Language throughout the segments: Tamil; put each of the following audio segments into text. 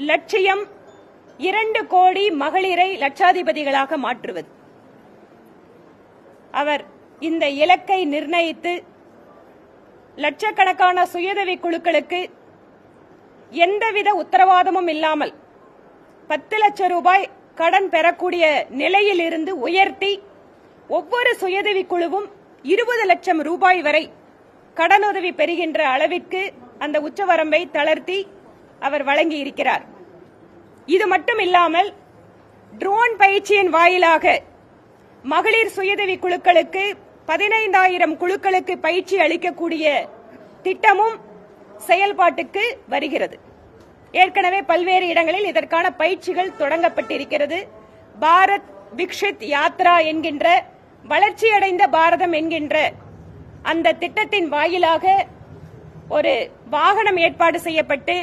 லட்சியம் இரண்டு கோடி மகளிரை லட்சாதிபதிகளாக மாற்றுவது. அவர் இந்த இலக்கை நிர்ணயித்து லட்சக்கணக்கான சுயதவி குழுக்களுக்கு எந்தவித உத்தரவாதமும் இல்லாமல் பத்து லட்சம் ரூபாய் கடன் பெறக்கூடிய நிலையில் இருந்து உயர்த்தி ஒவ்வொரு சுயதவி குழுவும் இருபது லட்சம் ரூபாய் வரை கடனுதவி பெறுகின்ற அளவிற்கு அந்த உச்சவரம்பை தளர்த்தி அவர் வழங்கி இருக்கிறார் இது மட்டும் இல்லாமல் ட்ரோன் பயிற்சியின் வாயிலாக மகளிர் சுயதவி குழுக்களுக்கு பதினைந்தாயிரம் குழுக்களுக்கு பயிற்சி அளிக்கக்கூடிய திட்டமும் செயல்பாட்டுக்கு வருகிறது. ஏற்கனவே பல்வேறு இடங்களில் இதற்கான பயிற்சிகள் தொடங்கப்பட்டிருக்கிறது. பாரத் விக்ஷித் யாத்ரா என்கின்ற வளர்ச்சியடைந்த பாரதம் என்கின்ற அந்த திட்டத்தின் வாயிலாக ஒரு வாகனம் ஏற்பாடு செய்யப்பட்டு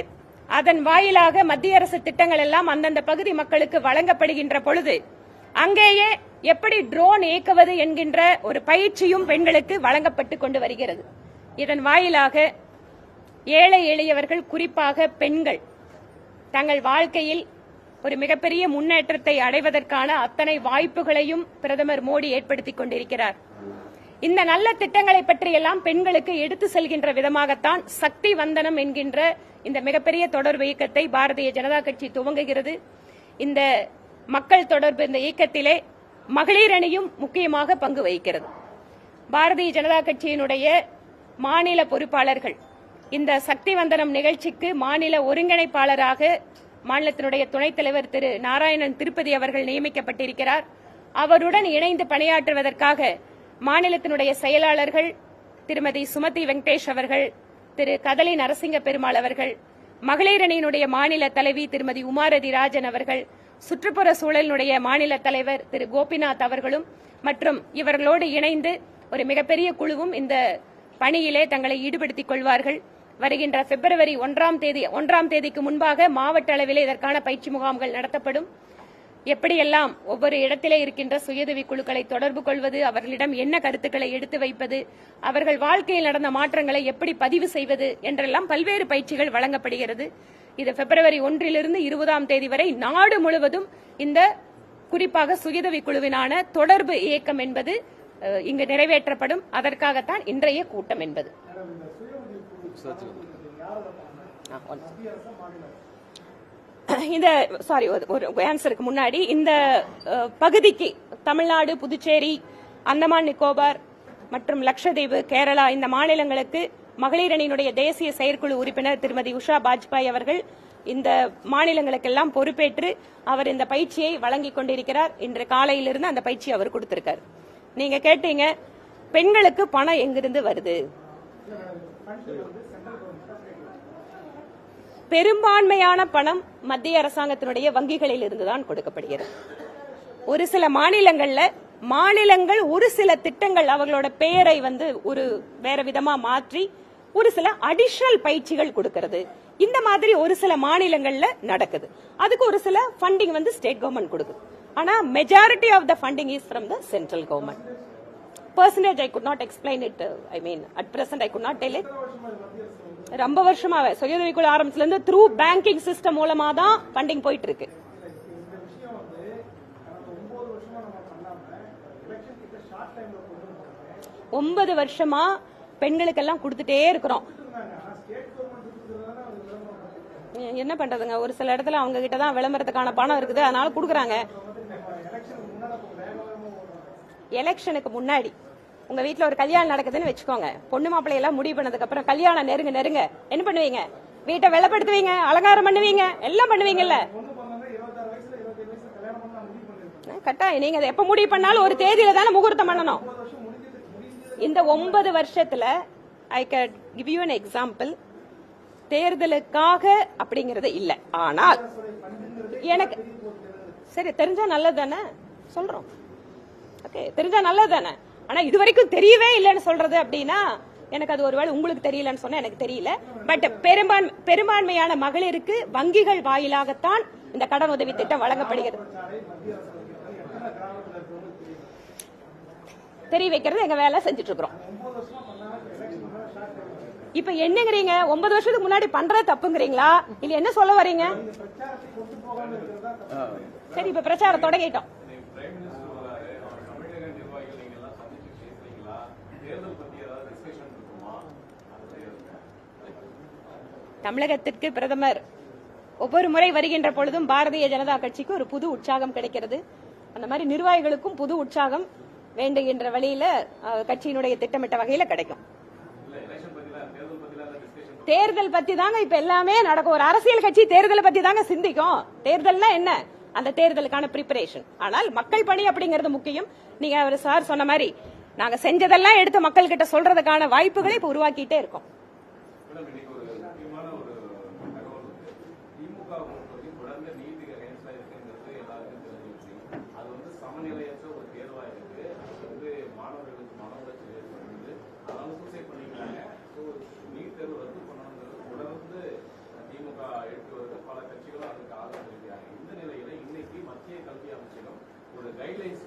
அதன் வாயிலாக மத்திய அரசு திட்டங்கள் எல்லாம் அந்தந்த பகுதி மக்களுக்கு வழங்கப்படுகின்ற பொழுது அங்கேயே எப்படி ட்ரோன் இயக்குவது என்கின்ற ஒரு பயிற்சியும் பெண்களுக்கு வழங்கப்பட்டு கொண்டு வருகிறது. இதன் வாயிலாக ஏழை எளியவர்கள் குறிப்பாக பெண்கள் தங்கள் வாழ்க்கையில் ஒரு மிகப்பெரிய முன்னேற்றத்தை அடைவதற்கான அத்தனை வாய்ப்புகளையும் பிரதமர் மோடி ஏற்படுத்திக் கொண்டிருக்கிறார். இந்த நல்ல திட்டங்களை பற்றியெல்லாம் பெண்களுக்கு எடுத்து செல்கின்ற விதமாகத்தான் சக்தி வந்தனம் என்கின்ற இந்த மிகப்பெரிய தொடர்பு இயக்கத்தை பாரதிய ஜனதா கட்சி துவங்குகிறது. இந்த மக்கள் தொடர்பு இந்த இயக்கத்திலே மகளிர் அணியும் முக்கியமாக பங்கு வகிக்கிறது. பாரதிய ஜனதா கட்சியினுடைய மாநில பொறுப்பாளர்கள் இந்த சக்தி வந்தனம் நிகழ்ச்சிக்கு மாநில ஒருங்கிணைப்பாளராக மாநிலத்தினுடைய துணைத் தலைவர் திரு நாராயணன் திருப்பதி அவர்கள் நியமிக்கப்பட்டிருக்கிறார். அவருடன் இணைந்து பணியாற்றுவதற்காக மாநிலத்தினுடைய செயலாளர்கள் திருமதி சுமதி வெங்கடேஷ் அவர்கள் திரு கதலி நரசிங்க பெருமாள் அவர்கள் மகளிர் அணியினுடைய மாநில தலைவி திருமதி உமாரதி ராஜன் அவர்கள் சுற்றுப்புற சூழலினுடைய மாநில தலைவர் திரு கோபிநாத் அவர்களும் மற்றும் இவர்களோடு இணைந்து ஒரு மிகப்பெரிய குழுவும் இந்த பணியிலே தங்களை ஈடுபடுத்திக் கொள்வார்கள். வருகின்ற பிப்ரவரி ஒன்றாம் தேதி ஒன்றாம் தேதிக்கு முன்பாக மாவட்ட அளவிலே இதற்கான பயிற்சி முகாம்கள் நடத்தப்படும். எப்படியெல்லாம் ஒவ்வொரு இடத்திலே இருக்கின்ற சுயதவி குழுக்களை தொடர்பு கொள்வது அவர்களிடம் என்ன கருத்துக்களை எடுத்து வைப்பது அவர்கள் வாழ்க்கையில் நடந்த மாற்றங்களை எப்படி பதிவு செய்வது என்றெல்லாம் பல்வேறு பயிற்சிகள் வழங்கப்படுகிறது. இது பிப்ரவரி ஒன்றிலிருந்து இருபதாம் தேதி வரை நாடு முழுவதும் இந்த குறிப்பாக சுயதவி குழுவினான தொடர்பு இயக்கம் என்பது இங்கு நிறைவேற்றப்படும். அதற்காகத்தான் இன்றைய கூட்டம் என்பது. இந்த சாரி ஒரு ஆன்சருக்கு முன்னாடி இந்த பகுதிக்கு தமிழ்நாடு புதுச்சேரி அந்தமான் நிக்கோபார் மற்றும் லக்ஷதீவு கேரளா இந்த மாநிலங்களுக்கு மகளிர் அணியினுடைய தேசிய செயற்குழு உறுப்பினர் திருமதி உஷா பாஜ்பாய் அவர்கள் இந்த மாநிலங்களுக்கெல்லாம் பொறுப்பேற்று அவர் இந்த பயிற்சியை வழங்கிக் கொண்டிருக்கிறார். இன்று காலையிலிருந்து அந்த பயிற்சி அவர் கொடுத்திருக்கார். நீங்க கேட்டீங்க பெண்களுக்கு பணம் எங்கிருந்து வருது? பெரும்பான்மையான பணம் மத்திய அரசாங்கத்தினுடைய வங்கிகளில் இருந்துதான் கொடுக்கப்படுகிறது. ஒரு சில மாநிலங்கள்ல மாநிலங்கள் ஒரு சில திட்டங்கள் அவர்களோட பெயரை வந்து ஒரு வேற விதமா மாற்றி ஒரு சில அடிஷனல் பயிற்சிகள் கொடுக்கிறது. இந்த மாதிரி ஒரு சில மாநிலங்கள்ல நடக்குது. அதுக்கு ஒரு சில ஃபண்டிங் வந்து ஸ்டேட் கவர்மெண்ட் கொடுக்குது. ஆனா majority of the funding is from the central government percentage I could not explain it I mean at present I could not tell it ரொம்ப வருஷமாவே சுயதொழில் குழு ஆரம்பத்துல இருந்து த்ரூ பேங்கிங் சிஸ்டம் மூலமா தான் ஃபண்டிங் போயிட்டு இருக்கு ஒன்பது வருஷமா பெண்களுக்கெல்லாம் கொடுத்துட்டே இருக்கிறோம். என்ன பண்றதுங்க? ஒரு சில இடத்துல அவங்க கிட்ட தான் விளம்பரத்துக்கான பணம் இருக்குது அதனால கொடுக்குறாங்க. எலெக்ஷனுக்கு முன்னாடி. உங்க வீட்டுல ஒரு கல்யாணம் நடக்குதுன்னு வச்சுக்கோங்க. பொண்ணு மாப்பிள்ளை எல்லாம் முடிவு பண்ணதுக்கு அப்புறம் கல்யாணம் நெருங்க நெருங்க. என்ன பண்ணுவீங்க? வீட்டை வெள்ளப்படுத்துவீங்க அலங்காரம் பண்ணுவீங்க எல்லாம் பண்ணுவீங்கல்ல. கட்டாயம். நீங்க அதை எப்ப முடிவு பண்ணாலும் ஒரு தேதியில தானே முகூர்த்தம் பண்ணணும். இந்த ஒன்பது வருஷத்துல I can give you an example தேர்தலுக்காக அப்படிங்கறது இல்ல. ஆனால் எனக்கு சரி தெரிஞ்சா நல்லது தானே? சொல்றோம். ஓகே தெரிஞ்சா நல்லது தானே? ஆனா இது வரைக்கும் தெரியவே இல்லைன்னு சொல்றது அப்படின்னா எனக்கு அது ஒருவேளை உங்களுக்கு தெரியலன்னு சொன்னா எனக்கு தெரியல. பட் பெரும்பான் பெரும்பான்மையான மகளிருக்கு வங்கிகள் வாயிலாகத்தான் இந்த கடன் உதவி திட்டம் வழங்கப்படுகிறது. தெரிய வைக்கிறது எங்க வேலை செஞ்சுட்டு இருக்கிறோம் இப்ப என்னங்கிறீங்க? ஒன்பது வருஷத்துக்கு முன்னாடி பண்ற தப்புங்கிறீங்களா? இல்ல என்ன சொல்ல வரீங்க? சரி இப்ப பிரச்சாரம் தொடங்கிட்டோம் பிரைம் மினிஸ்டர் வராரு அவர் தமிழக நிர்வாகிகள் நீங்க எல்லாம் சந்திச்சு பேசுறீங்களா தேர்தல் பத்தி ஏதாவது டிஸ்கஷன் இருக்குமா அது தமிழகத்திற்கு பிரதமர் ஒவ்வொரு முறை வருகின்ற பொழுதும் பாரதிய ஜனதா கட்சிக்கு ஒரு புது உற்சாகம் கிடைக்கிறது. அந்த மாதிரி நிர்வாகிகளுக்கும் புது உற்சாகம் வேண்டுகின்ற வழியில கட்சியினுடைய திட்டமிட்ட வகையில கிடைக்கும். தேர்தல் பத்தி தாங்க இப்ப எல்லாமே நடக்கும். ஒரு அரசியல் கட்சி தேர்தலை பத்தி தாங்க சிந்திக்கும். தேர்தல்னா என்ன? அந்த தேர்தலுக்கான ப்ரிப்பரேஷன் ஆனால் மக்கள் பணி அப்படிங்கிறது முக்கியம். நீங்க அவர் சார் சொன்ன மாதிரி நாங்க செஞ்சதெல்லாம் எடுத்து மக்கள் கிட்ட சொல்றதுக்கான வாய்ப்புகளை இப்ப உருவாக்கிட்டே இருக்கோம் மேடம் இன்னைக்கு ஒரு முக்கியமான ஒரு தகவல் வந்து திமுக பொறுத்தவரைக்கும் தொடர்ந்து நீதி அகைன்ஸ்டா இருக்குங்கிறது எல்லாருக்கும் தெரிஞ்ச விஷயம் அது வந்து சமநிலையற்ற ஒரு தேர்வா இருக்கு அது வந்து மாணவர்களுக்கு மன உளைச்சல் ஏற்படுது அதனால சூசைட் பண்ணிக்கிறாங்க ஸோ நீட் தேர்வு ரத்து பண்ணணுங்கிறது தொடர்ந்து திமுக எடுத்து வருது பல கட்சிகளும் அதுக்கு ஆதரவு தெரிவிக்கிறாங்க இந்த நிலையில இன்னைக்கு மத்திய கல்வி அமைச்சகம் ஒரு கைட்லைன்ஸ்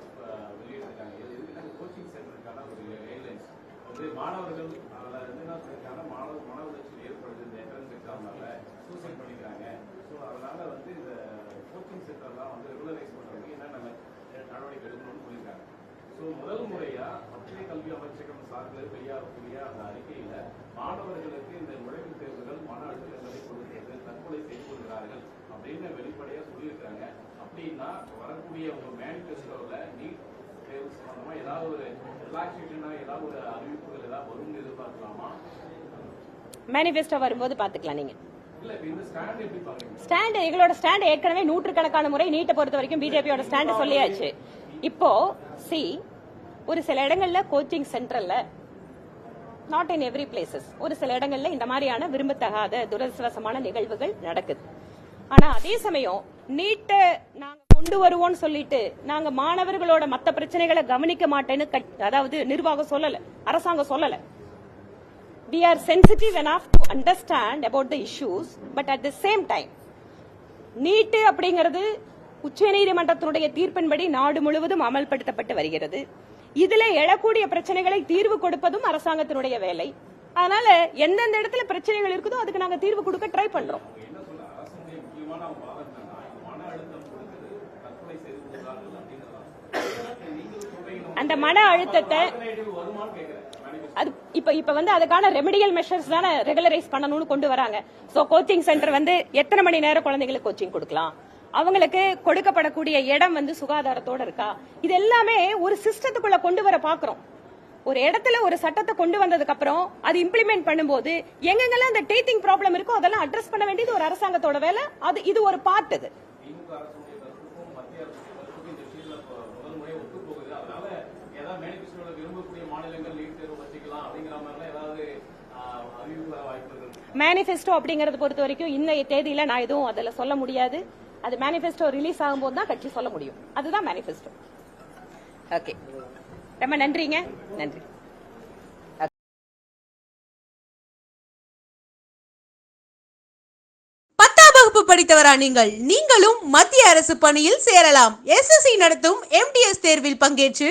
வெளியிட்டிருக்காங்க இது எதுக்குன்னா கோச்சிங் சென்டருக்கான ஒரு கைட்லைன்ஸ் வந்து மாணவர்கள் அதில் சொல்லியிருக்காங்க மாணவ மன உளைச்சல் ஏற்படுது இந்த என்ட்ரன்ஸ் எக்ஸாம்னால சூசைட் பண்ணிக்கிறாங்க. ஸோ அதனால வந்து இந்த கோச்சிங் சென்டர்லாம் வந்து ரெகுலரைஸ் பண்ணுறதுக்கு என்னென்ன நடவடிக்கை எடுக்கணும்னு சொல்லியிருக்காங்க. ஸோ முதல் முறையா மத்திய கல்வி அமைச்சகம் சார்பில் வெளியாகக்கூடிய அந்த அறிக்கையில மாணவர்களுக்கு இந்த நுழைவுத் தேர்வுகள் மன அழுத்தங்களை கொடுக்கிறது தற்கொலை செய்து கொள்கிறார்கள் அப்படின்னு வெளிப்படையா சொல்லியிருக்காங்க. அப்படின்னா வரக்கூடிய ஒரு மேனிஃபெஸ்டோவில் நீட் தேர்வு சம்பந்தமா ஏதாவது ஒரு ரிலாக்ஸேஷனா ஏதாவது ஒரு அறிவிப்புகள் ஏதாவது வரும்னு எதிர்பார்க்கலாமா? மேனிபெஸ்டோ வரும்போது பாத்துக்கலாம் நீங்க. ஸ்டாண்ட் எங்களோட ஸ்டாண்ட் ஏற்கனவே நூற்றுக்கணக்கான முறை நீட்டை பொறுத்த வரைக்கும் பிஜேபியோட ஸ்டாண்ட் சொல்லியாச்சு. இப்போ சி ஒரு சில இடங்கள்ல கோச்சிங் சென்டர்ல நாட் இன் எவ்ரி பிளேசஸ் ஒரு சில இடங்கள்ல இந்த மாதிரியான விரும்பத்தகாத துரதிருஷ்டவசமான நிகழ்வுகள் நடக்குது. ஆனா அதே சமயம் நீட்டை நாங்க கொண்டு வருவோம்னு சொல்லிட்டு நாங்க மாணவர்களோட மத்த பிரச்சனைகளை கவனிக்க மாட்டேன்னு கட்- அதாவது நிர்வாகம் சொல்லல அரசாங்கம் சொல்லல. We are sensitive enough to understand about the issues but at the same time நீட்டு அப்படிங்கிறது உச்சநீதிமன்றத்தினுடைய தீர்ப்பின்படி நாடு முழுவதும் அமல்படுத்தப்பட்டு வருகிறது. இதுல எழக்கூடிய பிரச்சனைகளை தீர்வு கொடுப்பதும் அரசாங்கத்தினுடைய வேலை. அதனால எந்தெந்த இடத்துல பிரச்சனைகள் இருக்குதோ அதுக்கு நாங்க தீர்வு கொடுக்க ட்ரை பண்றோம் அவங்க என்ன சொல்ல அரசுடைய முக்கியமான வாதம் என்னன்னா இது மன அழுத்தம் கொடுக்குது தற்கொலை செய்து கொள்கிறார்கள் அப்படிங்கிறதா நீங்களும் சொல்றீங்க அந்த மன அழுத்தத்தை அது இப்ப இப்ப வந்து அதுக்கான ரெமெடியல் மெஷர்ஸ் தானே ரெகுலரைஸ் பண்ணணும்னு கொண்டு வராங்க. சோ கோச்சிங் சென்டர் வந்து எத்தனை மணி நேரம் குழந்தைங்களுக்கு கோச்சிங் கொடுக்கலாம்? அவங்களுக்கு கொடுக்கப்படக்கூடிய இடம் வந்து சுகாதாரத்தோட இருக்கா? இது எல்லாமே ஒரு சிஸ்டத்துக்குள்ள கொண்டு வர பாக்குறோம். ஒரு இடத்துல ஒரு சட்டத்தை கொண்டு வந்ததுக்கு அப்புறம் அது இம்ப்ளிமெண்ட் பண்ணும்போது எங்கெங்கெல்லாம் அந்த டீத்திங் ப்ராப்ளம் இருக்கோ அதெல்லாம் அட்ரஸ் பண்ண வேண்டியது ஒரு அரசாங்கத்தோட வேலை. அது இது ஒரு பார்ட் இது திமுக அரசுடைய கருத்துக்கும் மத்திய அரசுடைய கருத்துக்கும் இந்த விஷயத்துல இப்ப முதல் முறையா ஒத்து போகுது அதனால ஏதாவது மேனிஃபெஸ்டோல விரும்பக்கூடிய மாநிலங்கள் நீட் தேர்வு வச்சுக்கலாம் அப்படிங்கிற மாதிரிலாம் ஏதாவது மேனிஃபெஸ்டோ அப்படிங்கறத பொறுத்த வரைக்கும் இன்னைய தேதியில நான் எதுவும் அதுல சொல்ல முடியாது. அது மேனிஃபெஸ்டோ ரிலீஸ் ஆகும்போது தான் கட்சி சொல்ல முடியும். அதுதான் மேனிஃபெஸ்டோ. ஓகே. ரொம்ப நன்றிங்க. நன்றி. பத்தாம் வகுப்பு படித்தவரா நீங்கள்? நீங்களும் மத்திய அரசு பணியில் சேரலாம். எஸ்எஸ்சி நடத்தும் எம்டிஎஸ் தேர்வில் பங்கேற்று